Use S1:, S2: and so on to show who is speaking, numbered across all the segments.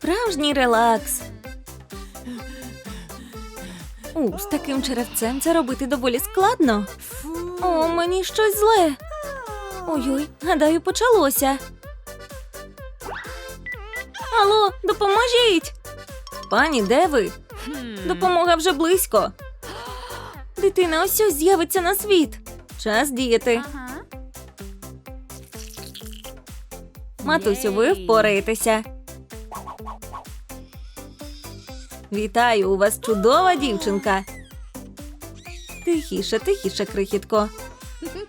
S1: Справжній релакс. У, з таким черевцем це робити доволі складно. О, мені щось зле. Ой-ой, гадаю, почалося. Алло, допоможіть! Пані, де ви? Допомога вже близько. Дитина ось ось з'явиться на світ. Час діяти. Матусю, ви впораєтеся. Вітаю, у вас чудова дівчинка. Тихіше, тихіше, крихітко.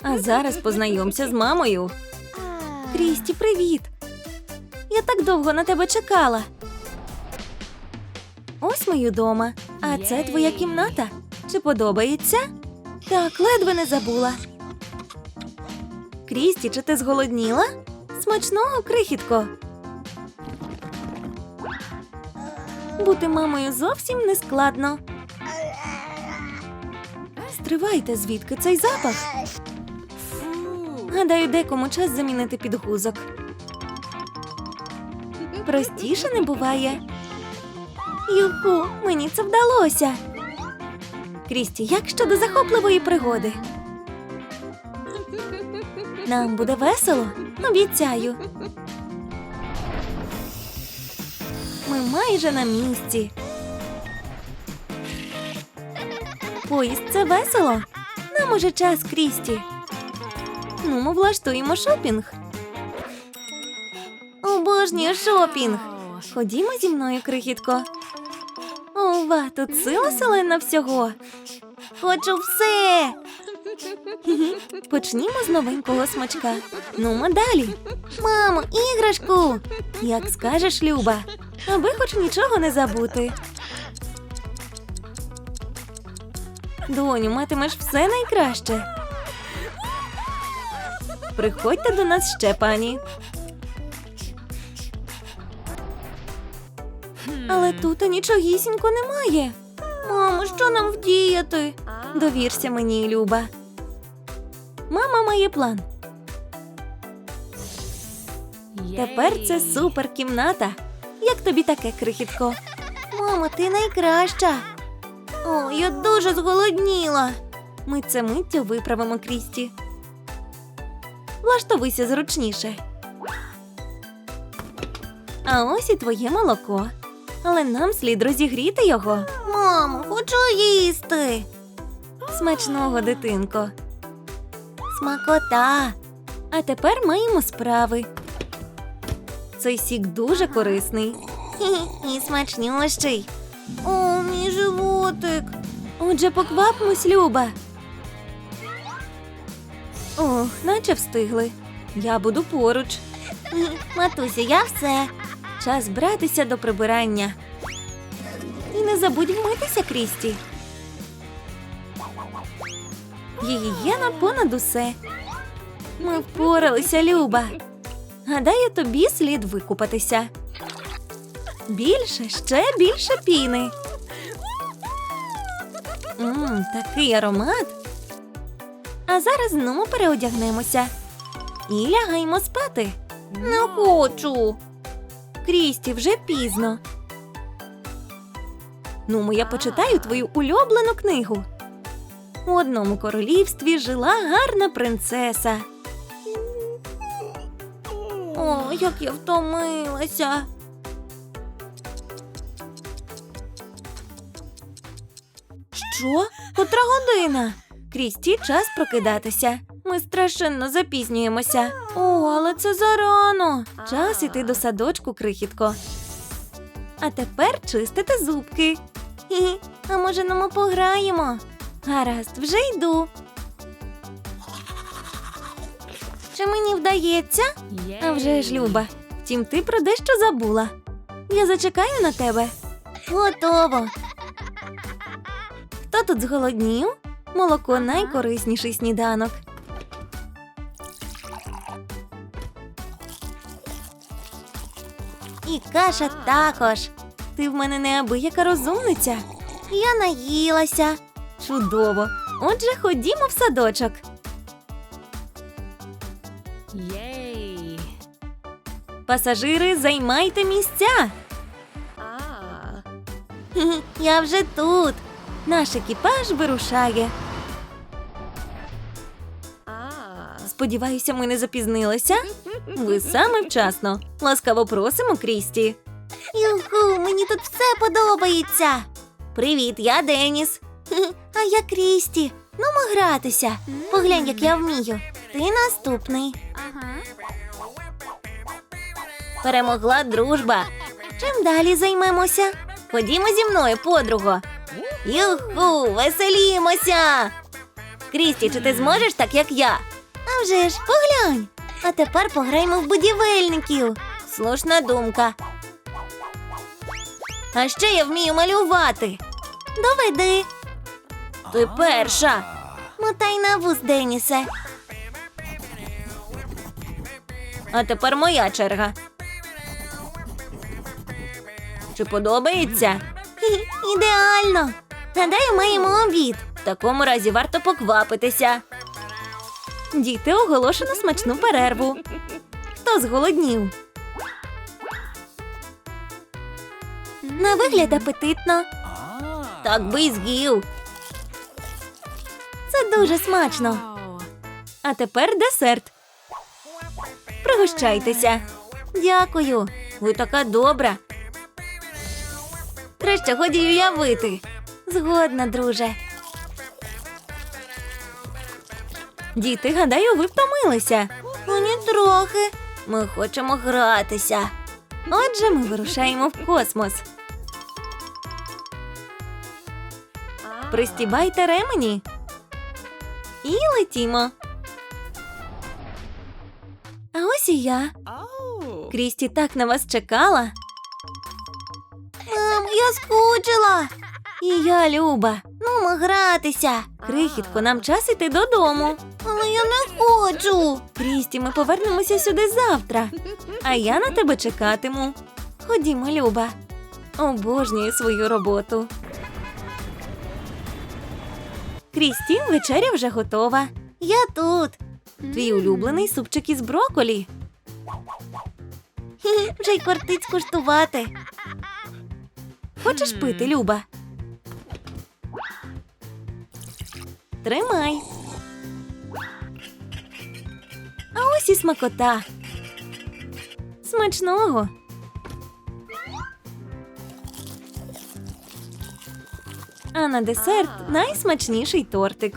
S1: А зараз познайомся з мамою. Крісті, привіт. Я так довго на тебе чекала. Ось ми й удома. А це твоя кімната. Чи подобається? Так, ледве не забула. Крісті, чи ти зголодніла? Смачного, крихітко. Бути мамою зовсім не складно. Стривайте, звідки цей запах? Гадаю, декому час замінити підгузок. Простіше не буває. Юху, мені це вдалося. Крісті, як щодо захопливої пригоди? Нам буде весело, обіцяю. Ми майже на місці. Поїзд це весело. Нам уже час, Крісті. Ну, ми влаштуємо шопінг. Обожнюю шопінг. Ходімо зі мною, крихітко. Ова, тут сила селена всього. Хочу все. Почнімо з новенького смачка. Ну, ми далі. Мамо, іграшку. Як скажеш, Люба, аби хоч нічого не забути. Доню, матимеш все найкраще. Приходьте до нас ще, пані. Але тут нічогісінько немає. Мамо, що нам вдіяти? Довірся мені, Люба. Мама має план. Тепер це супер кімната. Як тобі таке, крихітко? Мамо, ти найкраща. О, я дуже зголодніла. Ми це миттю виправимо Крісті. Влаштовуйся зручніше. А ось і твоє молоко. Але нам слід розігріти його. Мамо, хочу їсти. Смачного, дитинко. Смакота. А тепер маємо справи. Цей сік дуже корисний. І смачнющий. О, мій животик. Отже, поквапмось, Люба. Ох, наче встигли. Я буду поруч. Матуся, я все. Час братися до прибирання. І не забудь вмитися, Крісті. Гігієна понад усе. Ми впоралися, Люба. Гадаю, тобі слід викупатися. Більше, ще більше піни. Мм, такий аромат. А зараз знову переодягнемося. І лягаємо спати. Не хочу. Крісті, вже пізно. Ну, я почитаю твою улюблену книгу. У одному королівстві жила гарна принцеса. О, як я втомилася. Що? Котра година? Крісті час прокидатися. Ми страшенно запізнюємося. О, але це зарано. Час іти до садочку, крихітко. А тепер чистити зубки. Хі, а може ну ми пограємо? Гаразд, вже йду. Чи мені вдається? А вже ж, Люба. Втім, ти про дещо забула. Я зачекаю на тебе. Готово. Хто тут зголоднів? Молоко найкорисніший сніданок. І каша також. Ти в мене неабияка розумниця. Я наїлася. Чудово. Отже, ходімо в садочок.
S2: Єй!
S1: Пасажири, займайте місця. Я вже тут. Наш екіпаж вирушає. Сподіваюся, ми не запізнилися. Ви саме вчасно. Ласкаво просимо, Крісті. Юху, мені тут все подобається. Привіт, я Деніс. А я Крісті. Ну, ми гратися. Поглянь, як я вмію. Ти наступний. Перемогла дружба. Чим далі займемося? Ходімо зі мною, подруго. Юху, веселімося. Крісті, чи ти зможеш так, як я? А вже ж, поглянь. А тепер пограємо в будівельників. Слушна думка. А ще я вмію малювати. Доведи. Ти перша. Мотай на вуз, Денісе. А тепер моя черга. Чи подобається? Ідеально. Гадаю, маємо обід. В такому разі варто поквапитися. Діти оголошено смачну перерву. Хто зголоднів? На вигляд апетитно. Так би й з'їв. Це дуже смачно. А тепер десерт. Пригощайтеся. Дякую. Ви така добра. Краще годі уявити. Згодна, друже. Діти, гадаю, ви втомилися. Мені трохи. Ми хочемо гратися. Отже, ми вирушаємо в космос. Пристібайте ремені. І летімо. А ось і я. Крісті так на вас чекала. Мам, я скучила. І я, Люба. Ну, ми гратися. Крихітко, нам час іти додому. Але я не хочу. Крісті, ми повернемося сюди завтра. А я на тебе чекатиму. Ходімо, Люба. Обожнюю свою роботу. Крісті, вечеря вже готова. Я тут. Твій улюблений супчик із броколі. Хі, Вже й кортить скуштувати. Хочеш пити, Люба? Тримай. А ось і смакота. Смачного. А на десерт найсмачніший тортик.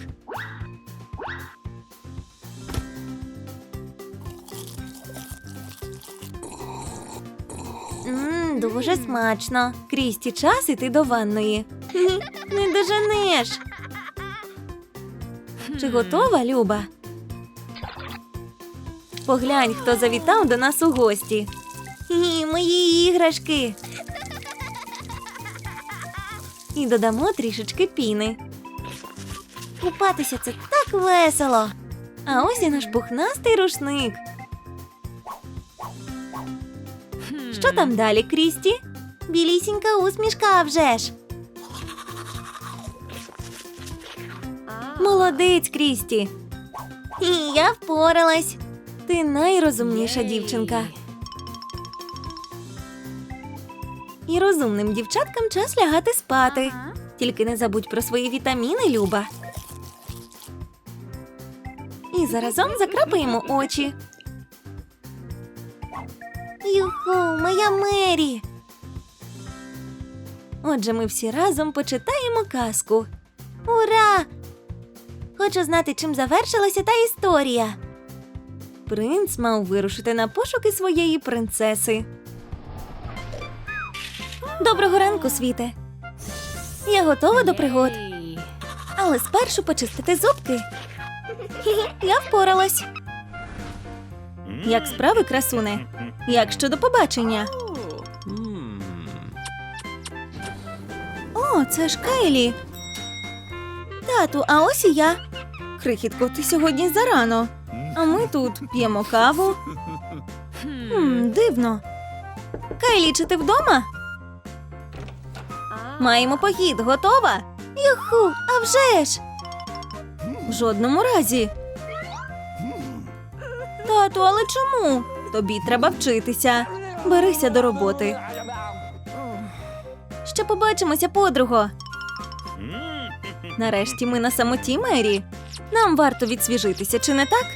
S1: Дуже смачно. Крісті, час іти до ванної. Не доженеш. Чи готова, Люба? Поглянь, хто завітав до нас у гості. Ні, мої іграшки. І додамо трішечки піни. Купатися це так весело. А ось і наш пухнастий рушник. Що там далі, Крісті? Білісінька усмішка а вже ж. Молодець, Крісті. І я впоралась. Ти найрозумніша дівчинка. І розумним дівчаткам час лягати спати. Тільки не забудь про свої вітаміни, Люба. І заразом закрапаємо очі. Юху, моя Мері. Отже, ми всі разом почитаємо казку. Ура! Хочу знати, чим завершилася та історія. Принц мав вирушити на пошуки своєї принцеси. Доброго ранку, світе. Я готова до пригод, але спершу почистити зубки. Я впоралась. Як справи, красуне? Як щодо побачення? О, це ж Кайлі. Тату, а ось і я. Крихітко, ти сьогодні зарано. А ми тут п'ємо каву. Хм, дивно. Кайлі, чи ти вдома? Маємо похід, готова? Юху, а вже ж! В жодному разі. Тату, але чому? Тобі треба вчитися. Берися до роботи. Ще побачимося, подруго. Нарешті ми на самоті, Мері. Нам варто відсвіжитися, чи не так?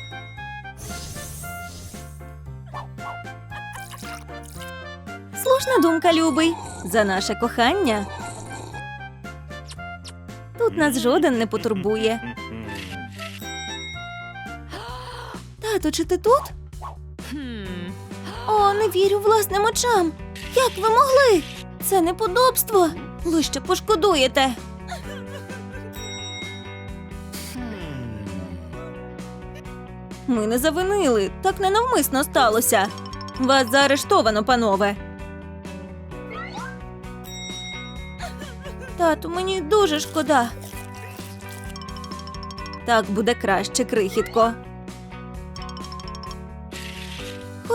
S1: Слушна думка, любий. За наше кохання. Тут нас жоден не потурбує. Тату, чи ти тут? О, не вірю власним очам. Як ви могли? Це неподобство. Ви ще пошкодуєте. Ми не завинили, так ненавмисно сталося. Вас заарештовано, панове. Тату, мені дуже шкода. Так буде краще, крихітко.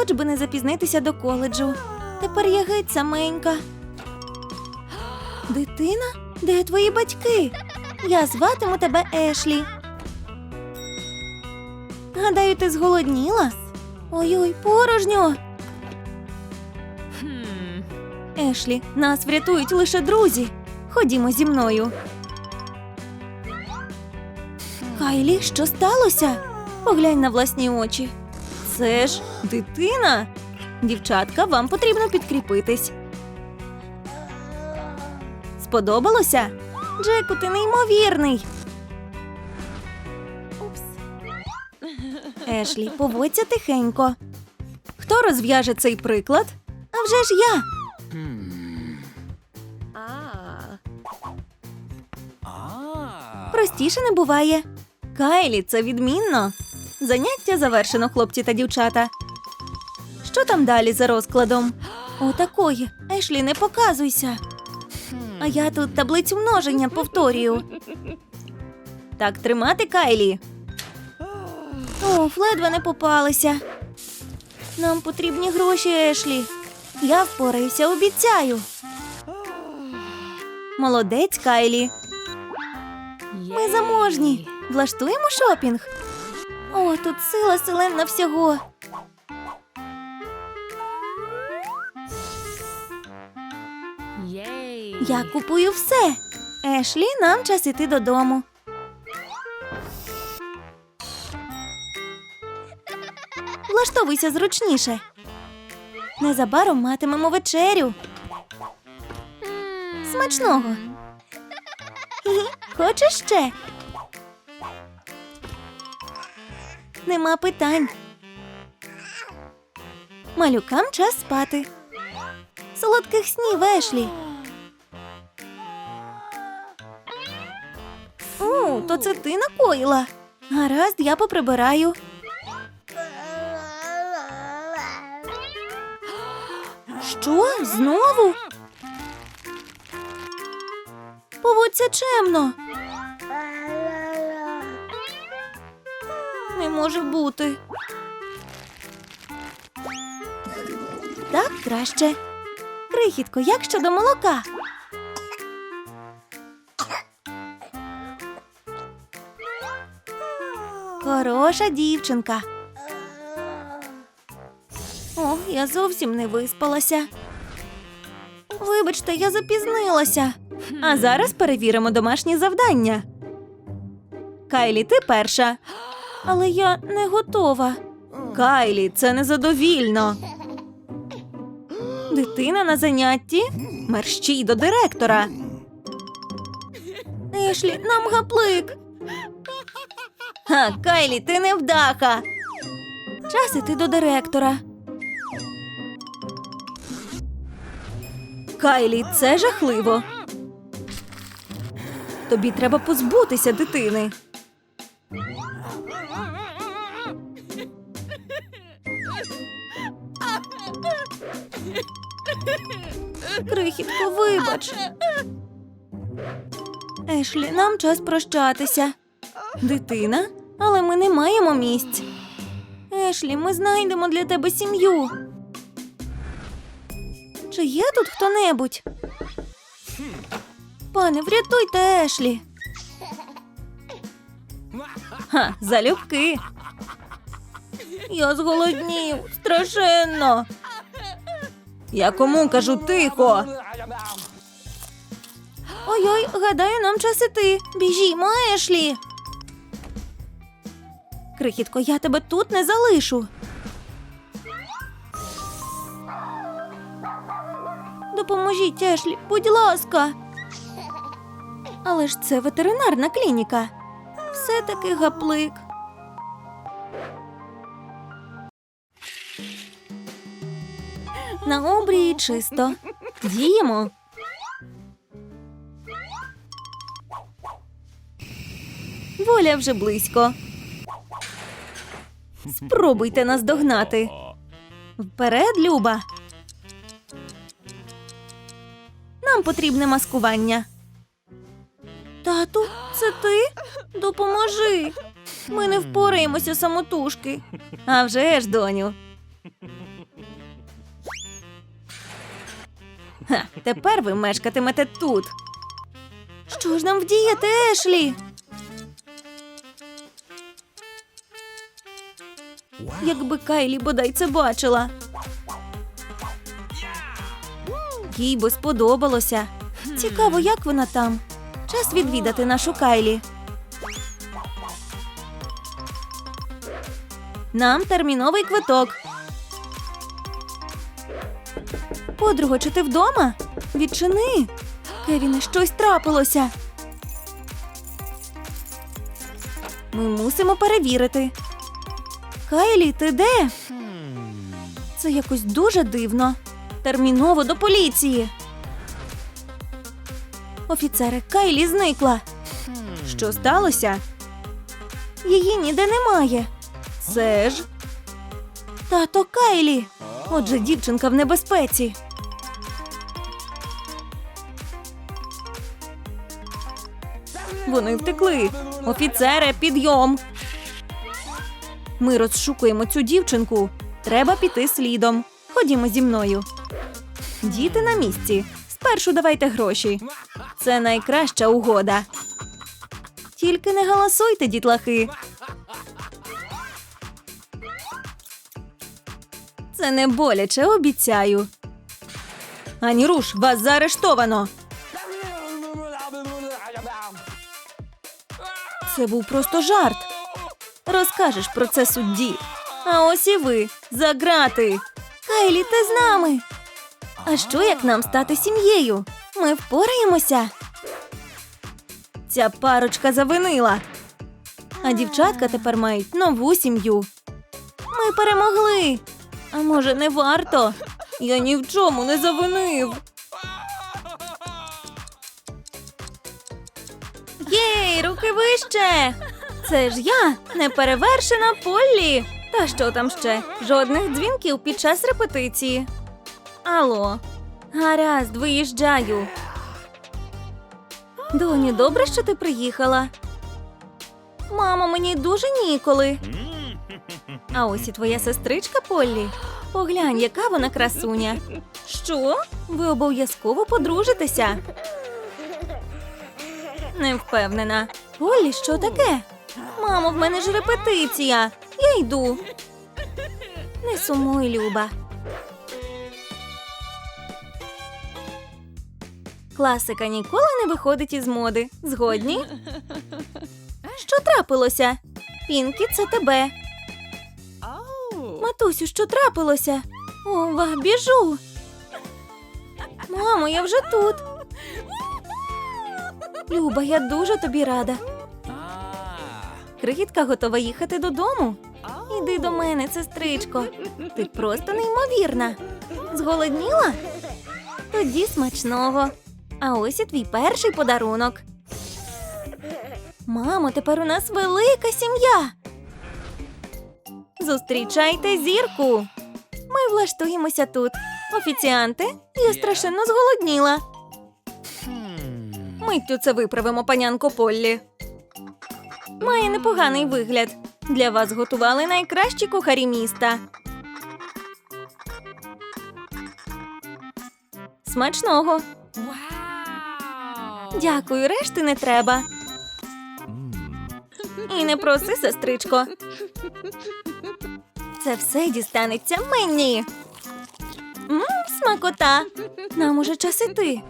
S1: Хоч би не запізнитися до коледжу. Тепер я геть саменька. Дитина? Де твої батьки? Я зватиму тебе Ешлі. Гадаю, ти зголодніла? Ой-ой, порожньо. Ешлі, нас врятують лише друзі. Ходімо зі мною. Кайлі, що сталося? Поглянь на власні очі. Це ж дитина. Дівчатка, вам потрібно підкріпитись. Сподобалося? Джеку, ти неймовірний. Ешлі, поводься тихенько. Хто розв'яже цей приклад? А вже ж я. Простіше не буває. Кайлі, це відмінно. Заняття завершено, хлопці та дівчата. Що там далі за розкладом? Отакої. Ешлі, не показуйся. А я тут таблицю множення повторюю. Так тримати, Кайлі. О, ледве не попалися. Нам потрібні гроші, Ешлі. Я впораюся, обіцяю. Молодець, Кайлі. Ми заможні. Влаштуємо шопінг. О, тут сила селена всього. Я купую все. Ешлі, нам час іти додому. Влаштовуйся зручніше. Незабаром матимемо вечерю. Смачного. Хочеш ще? Нема питань. Малюкам час спати. Солодких снів, Ешлі. О, то це ти накоїла. Гаразд, я поприбираю. Що? Знову? Поводься чемно. Може бути. Так краще. Крихітко, як щодо молока? Хороша дівчинка. О, я зовсім не виспалася. Вибачте, я запізнилася. А зараз перевіримо домашні завдання. Кайлі, ти перша. Але я не готова. Кайлі, це незадовільно. Дитина на занятті? Мерщій до директора. Ешлі, нам гаплик. Ха, Кайлі, ти невдаха. Час іти до директора. Кайлі, це жахливо. Тобі треба позбутися дитини. Крихітко, вибач. Ешлі, нам час прощатися. Дитина, але ми не маємо місць. Ешлі, ми знайдемо для тебе сім'ю. Чи є тут хто-небудь? Пане, врятуйте Ешлі. Ха, залюбки. Я зголоднів, страшенно. Я кому кажу тихо. Ой-ой, гадаю, нам час іти. Біжімо, Ешлі. Крихітко, я тебе тут не залишу. Допоможіть, Ешлі, будь ласка. Але ж це ветеринарна клініка. Все-таки гаплик. На обрії чисто. Діємо. Воля вже близько. Спробуйте нас догнати. Вперед, Люба. Нам потрібне маскування. Тату, це ти? Допоможи. Ми не впораємося самотужки. А вже ж, доню. Ха, тепер ви мешкатимете тут. Що ж нам вдіяти, Ешлі? Якби Кайлі бодай це бачила. Їй би сподобалося. Цікаво, як вона там. Час відвідати нашу Кайлі. Нам терміновий квиток. Подруго, чи ти вдома? Відчини. Кевіне, щось трапилося. Ми мусимо перевірити. Кайлі, ти де? Це якось дуже дивно. Терміново до поліції. Офіцере, Кайлі зникла. Що сталося? Її ніде немає. Це ж. Тато Кайлі. Отже, дівчинка в небезпеці. Вони втекли. Офіцере, підйом. Ми розшукуємо цю дівчинку. Треба піти слідом. Ходімо зі мною. Діти на місці. Спершу давайте гроші. Це найкраща угода. Тільки не галасуйте, дітлахи. Це не боляче, обіцяю. Ані руш, вас заарештовано. Це був просто жарт. Розкажеш про це судді. А ось і ви за грати. Кайлі, ти з нами. А що як нам стати сім'єю? Ми впораємося. Ця парочка завинила. А дівчатка тепер мають нову сім'ю. Ми перемогли. А може, не варто? Я ні в чому не завинив. Вище! Це ж я, неперевершена Поллі. Та що там ще? Жодних дзвінків під час репетиції. Алло, гаразд, виїжджаю. Доню, добре, що ти приїхала. Мамо, мені дуже ніколи. А ось і твоя сестричка Поллі. Поглянь, яка вона красуня. Що? Ви обов'язково подружитеся? Не впевнена. Поллі, що таке? Мамо, в мене ж репетиція. Я йду. Не сумуй, Люба. Класика ніколи не виходить із моди. Згодні? Що трапилося? Пінкі, це тебе. Матусю, що трапилося? Ова, біжу. Мамо, я вже тут. Люба, я дуже тобі рада. Крихітка готова їхати додому. Іди до мене, сестричко. Ти просто неймовірна. Зголодніла? Тоді смачного. А ось і твій перший подарунок. Мамо, тепер у нас велика сім'я. Зустрічайте зірку. Ми влаштуємося тут. Офіціанти, я страшенно зголодніла. Миттю це виправимо, панянко Поллі. Має непоганий вигляд. Для вас готували найкращі кухарі міста. Смачного. Дякую, решти не треба. І не проси, сестричко. Це все дістанеться мені. Мм, смакота. Нам уже час іти.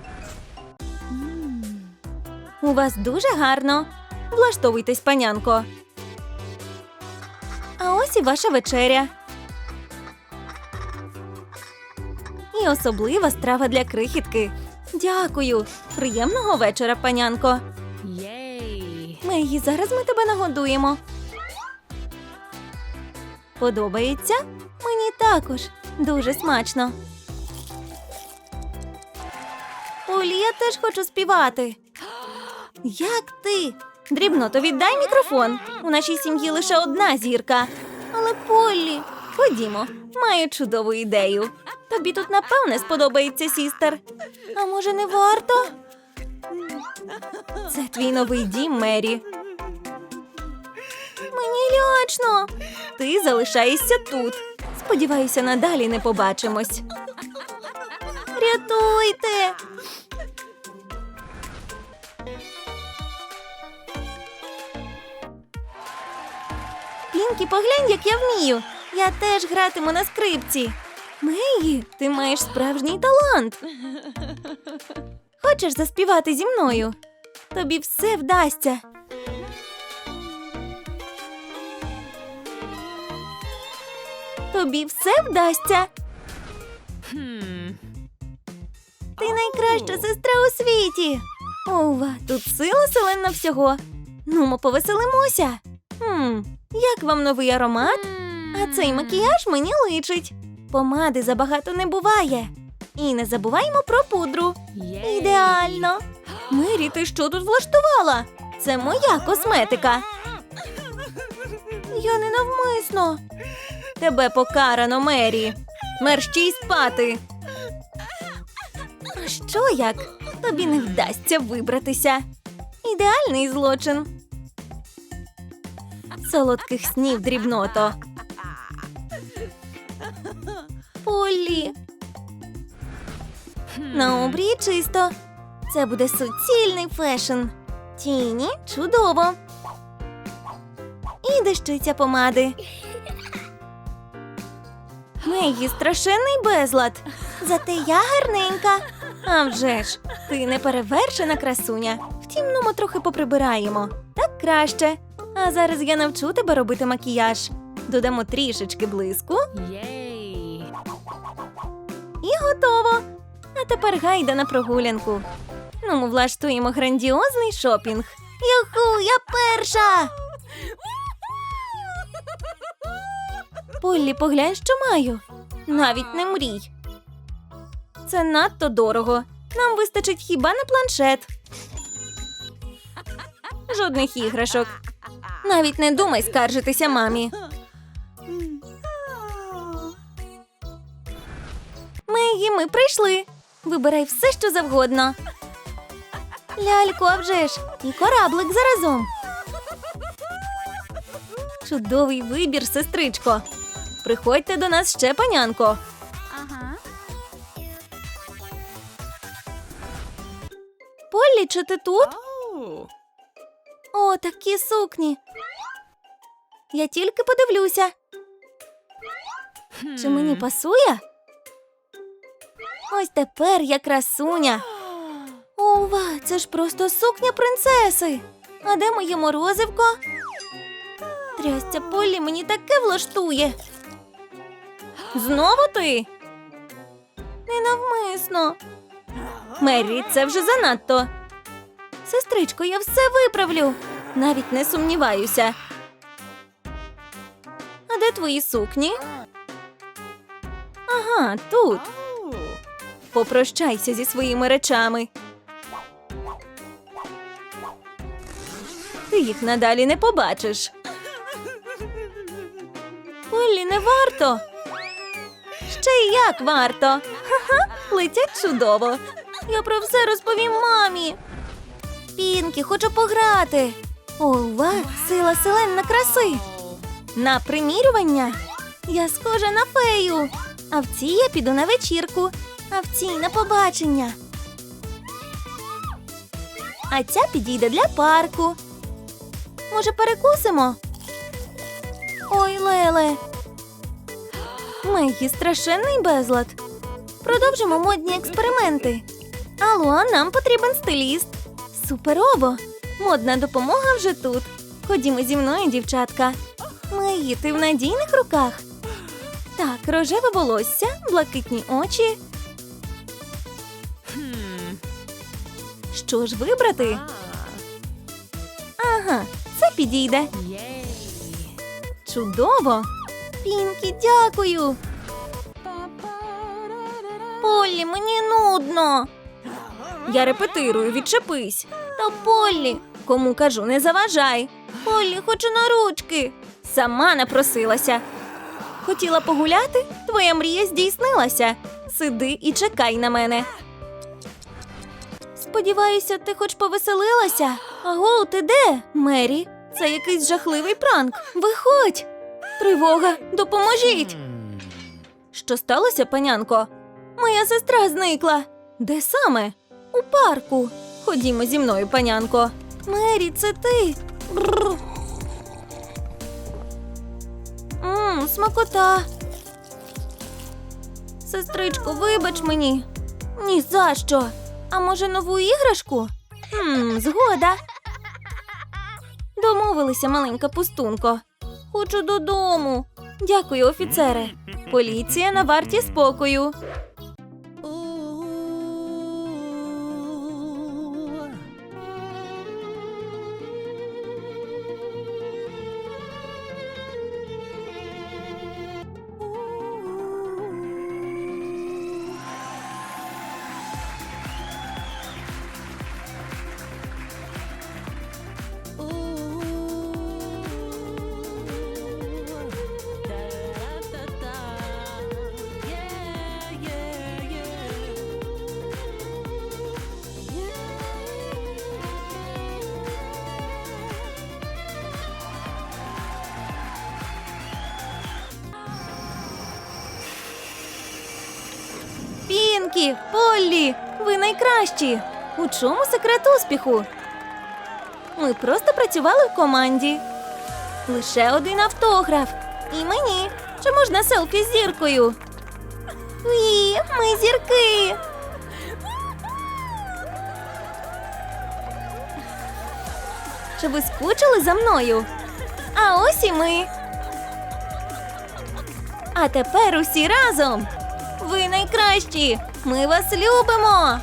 S1: У вас дуже гарно. Влаштовуйтесь, панянко. А ось і ваша вечеря. І особлива страва для крихітки. Дякую. Приємного вечора, панянко.
S2: Єй!
S1: Мегі, зараз ми тебе нагодуємо. Подобається? Мені також. Дуже смачно. Олі, я теж хочу співати. Як ти? Дрібното, віддай мікрофон. У нашій сім'ї лише одна зірка. Але Поллі, ходімо, маю чудову ідею. Тобі тут напевне сподобається сістер. А може, не варто? Це твій новий дім, Мері. Мені лячно. Ти залишаєшся тут. Сподіваюся, надалі не побачимось. Рятуйте. Пінкі, поглянь, як я вмію. Я теж гратиму на скрипці. Мегі, ти маєш справжній талант. Хочеш заспівати зі мною? Тобі все вдасться. Тобі все вдасться. Ти найкраща сестра у світі. Ова, тут сила селена всього. Нумо повеселимося. Хм, як вам новий аромат? А цей макіяж мені личить. Помади забагато не буває. І не забуваймо про пудру. Ідеально. Мері, ти що тут влаштувала? Це моя косметика. Я не навмисно. Тебе покарано, Мері. Мерщій спати. А що як? Тобі не вдасться вибратися. Ідеальний злочин. Солодких снів дрібното. Полі. На обрії чисто. Це буде суцільний фешн. Тіні чудово. І дещиця помади. Мегі страшенний безлад. Зате я гарненька. А вже ж, ти не перевершена красуня. Втім, ну ми трохи поприбираємо. Так краще. А зараз я навчу тебе робити макіяж. Додамо трішечки блиску
S2: Єй!
S1: і готово. А тепер гайда на прогулянку. Ну, ми влаштуємо грандіозний шопінг. Юху, я перша. Поллі, поглянь, що маю. Навіть не мрій. Це надто дорого. Нам вистачить хіба на планшет. Жодних іграшок. Навіть не думай скаржитися мамі. Мегі, ми прийшли. Вибирай все, що завгодно. Лялько, а вже ж, і кораблик заразом. Чудовий вибір, сестричко. Приходьте до нас ще, панянко.
S2: Ага.
S1: Поллі, чи ти тут?
S2: Оу!
S1: О, такі сукні. Я тільки подивлюся, чи мені пасує? Ось тепер я красуня. Ова, це ж просто сукня принцеси. А де моє морозивко? Трясця Поллі мені таке влаштує. Знову ти? Ненавмисно. Мері, це вже занадто. Сестричко, я все виправлю. Навіть не сумніваюся. А де твої сукні? Ага, тут. Попрощайся зі своїми речами. Ти їх надалі не побачиш. Поллі, не варто. Ще й як варто. Ха-ха, летять чудово. Я про все розповім мамі. Пінкі, хочу пограти. Ова, сила селена краси. На примірювання. Я схожа на фею. А в цій я піду на вечірку, а в цій на побачення. А ця підійде для парку. Може, перекусимо? Ой, Леле. Мегі страшенний безлад. Продовжимо модні експерименти. Алло, нам потрібен стиліст. Суперово! Модна допомога вже тут. Ходімо зі мною, дівчатка. Мої, ти в надійних руках. Так, рожеве волосся, блакитні очі. Що ж вибрати? Ага, це підійде. Чудово! Пінкі, дякую. Поллі, мені нудно. Я репетирую, відчепись. Та Поллі, кому кажу, не заважай. Поллі, хочу на ручки. Сама напросилася. Хотіла погуляти? Твоя мрія здійснилася. Сиди і чекай на мене. Сподіваюся, ти хоч повеселилася. Аго, ти де, Мері? Це якийсь жахливий пранк. Виходь. Тривога, допоможіть. Що сталося, панянко? Моя сестра зникла. Де саме? У парку. Ходімо зі мною, панянко. Мері, це ти. Бррр. Мм, смакота. Сестричко, вибач мені. Ні за що. А може нову іграшку? Хм, згода. Домовилися, маленька пустунко. Хочу додому. Дякую, офіцере. Поліція на варті спокою. Пінкі, Поллі, ви найкращі. У чому секрет успіху? Ми просто працювали в команді. Лише один автограф. І мені. Чи можна селфі з зіркою? Уї, ми зірки. Чи ви скучили за мною? А ось і ми. А тепер усі разом. Ви найкращі! Ми вас любимо!